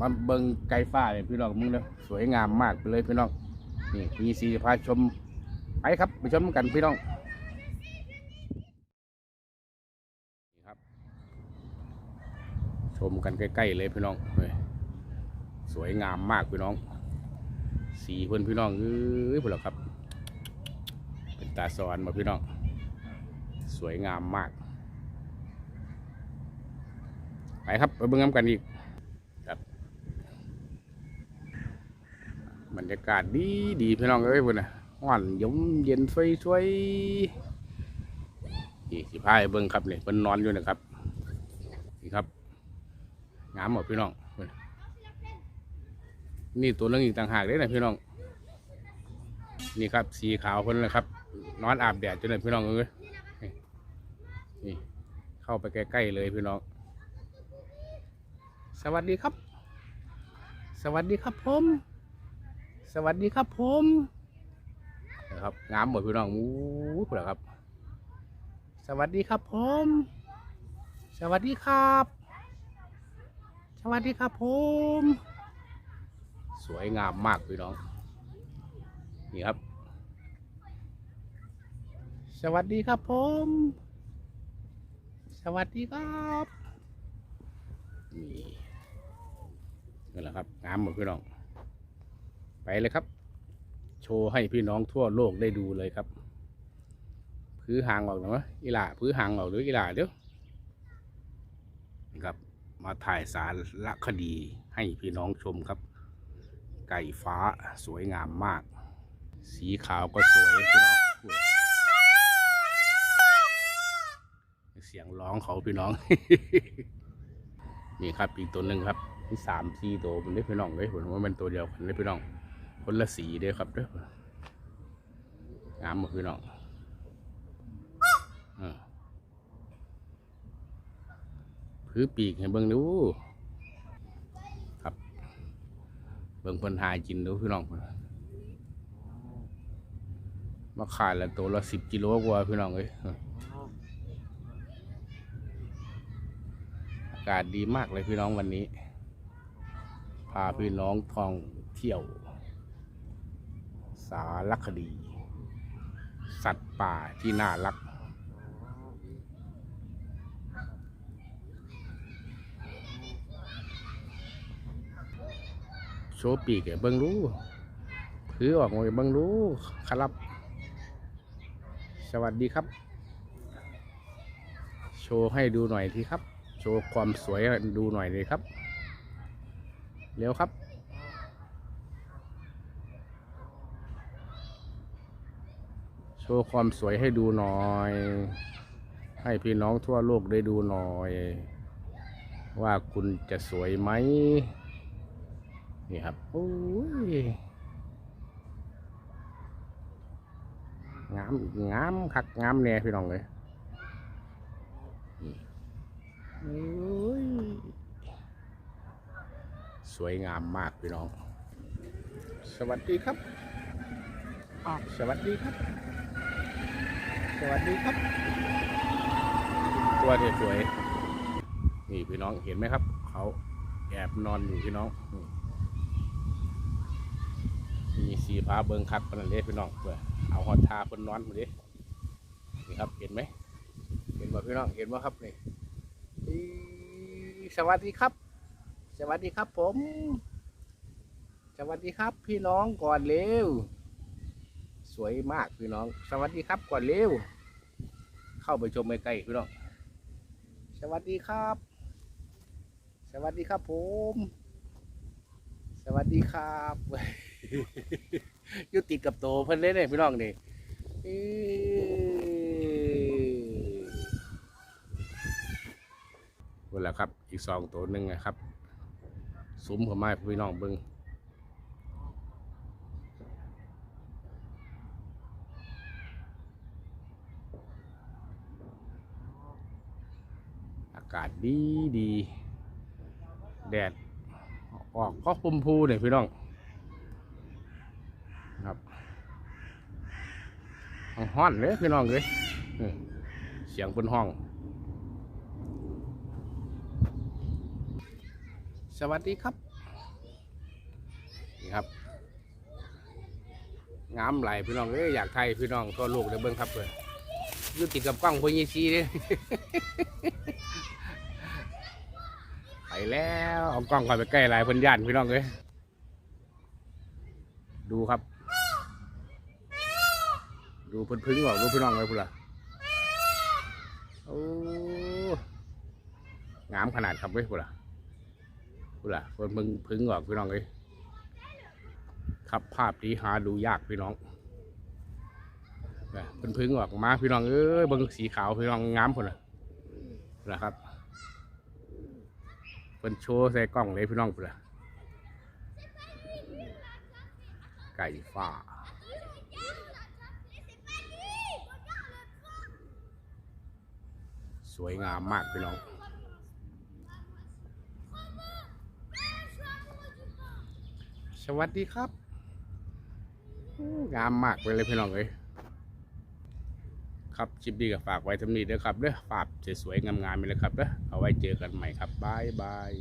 มาเบิงไก่ฟ้าเลยพี่น้องมึงเนาะสวยงามมากไปเลยพี่น้องนี่มีสีพาชมไปครับไปชมกันพี่น้องนี่ครับ ชมกันใกล้ๆเลยพี่น้องเฮ้ยสวยงามมากพี่น้อง สีเพื่อนพี่น้องเอ้ยพวกเราครับ เป็นตาสอนมาพี่น้อง สวยงามมาก ไปครับไปเบิ่งกันอีกครับ บรรยากาศดีดีพี่น้องเอ้ยพุ่นน่ะห่อนยมเย็นช่วยช่วยนี่สิพายเบิ่งครับนี่เพิ่นนอนอยู่นะครับนี่ครับงามหมดพี่น้องเพิ่นนี่ตัวนึงอีกต่างหากเลยนะพี่น้อง นี่ครับสีขาวเพิ่นนะครับ นอนอาบแดดจนเลยพี่น้องเอ้ยนี่นี่เข้าไปใกล้ๆเลยพี่น้อง สวัสดีครับ สวัสดีครับผม สวัสดีครับผมนะครับงามหมดพี่น้องมู้เหรอครับ สวัสดีครับผม สวัสดีครับ สวัสดีครับผม สวยงามมากพี่น้อง นี่ครับ สวัสดีครับผม สวัสดีครับนี่นั่นแหละครับงามหมดพี่น้อง ไปเลยครับ โชว์ให้พี่น้องทั่วโลกได้ดูเลยครับ พื้หางออกหน่อยอีหล่าพื้หางออกหรืออีหล่าเดี๋ยวนี่ครับ มาถ่ายสารละคดีให้พี่น้องชมครับ ไก่ฟ้าสวยงามมาก สีขาวก็สวยพี่น้องเสียงร้องเขาพี่น้อง นี่ครับอีกตัวหนึ่งครับมีสามสี่ตัวมันได้พี่น้องเลยผมว่ามันตัวเดียวกันได้พี่น้อง คนละสีเด้อครับเด้องามหมดพี่น้องออพื้นปีกให้เบิ่งดูครับ เบิ่งเพิ่นหากินดูพี่น้องเพิ่นมาขายละตัวละสิบกิโลกว่าพี่น้องเอ้ยอากาศดีมากเลยพี่น้องวันนี้ พาพี่น้องท่องเที่ยว สารคดี สัตว์ป่าที่น่ารัก โชว์ปีกเบิ้งรู้ถือออกมาให้เบิ้งรู้ครับ สวัสดีครับ โชว์ให้ดูหน่อยทีครับ โชว์ความสวยดูหน่อยเลยครับ เร็วครับ โชว์ความสวยให้ดูหน่อย ให้พี่น้องทั่วโลกได้ดูหน่อย ว่าคุณจะสวยไหมนี่ครับโอ้ยงามงามคักงามแน่พี่น้องเลยโอ้ยสวยงามมากพี่น้อง สวัสดีครับอ้าวสวัสดีครับ สวัสดีครับ ตัวสวยๆนี่พี่น้องเห็นไหมครับ เขาแอบนอนอยู่พี่น้องมีสีฟ้าเบิงคักปนันเลยพี่น้องเพื่อเอาหอดทาเพิ่นนอนมาดินี่ครับเห็นไหมเห็นบ่พี่น้องเห็นบ่ครับนี่สวัสดีครับ สวัสดีครับผม สวัสดีครับ พี่น้องก่อนเร็ว สวยมากพี่น้อง สวัสดีครับก่อนเร็ว เข้าไปชมใกล้ๆพี่น้องสวัสดีครับ สวัสดีครับผม สวัสดีครับอยู่ติดกับโตเพิ่นเลยเนี่ยพี่น้องนี่อีนั่นแหละครับอีกสองตัวหนึ่งนะครับซุ้มเข้ามาให้พี่น้องเบิ้งากาศดีดีแดดออกก็คุมพูเนี่ยพี่น้องครับห้อนเลยพี่น้องเลยเสียงบนห้อง สวัสดีครับครับงามไหลพี่น้องเอ้ยอยากไทยพี่น้องทั่วโลกได้เบิ่งครับเพื่ออยู่ติกับกล้องพญีซีเด้ไป แล้วเอากล้องก่อนไปใกล้หลายพิ่นย่านพี่น้องเอ้ยดูครับ ดูเพิ่นพึ่งออกดูพี่น้องไว้พุ่นละโอ้งามขนาดครับเว้ยพุ่นละพุ่นละเพิ่นพึ่งพึ่งออกพี่น้องเอ้ยครับภาพนี้หาดูยากพี่น้องเพิ่นพึ่งออกมาพี่น้องเอ้ยเบิ่งสีขาวพี่น้องงามพุ่นละนะครับ พิ่นโชว์ใส่กล้องเลยพี่น้องพุ่นล่ะไก่ฟ้าสวยงามมากพี่น้อง สวัสดีครับ งามมากเลยพี่น้องเอ้ย ครับคลิปดีกับฝากไว้ทำนี้นะครับเด้อฝากสวยๆงามๆไปเลยครับเด้อเอาไว้เจอกันใหม่ครับบายบาย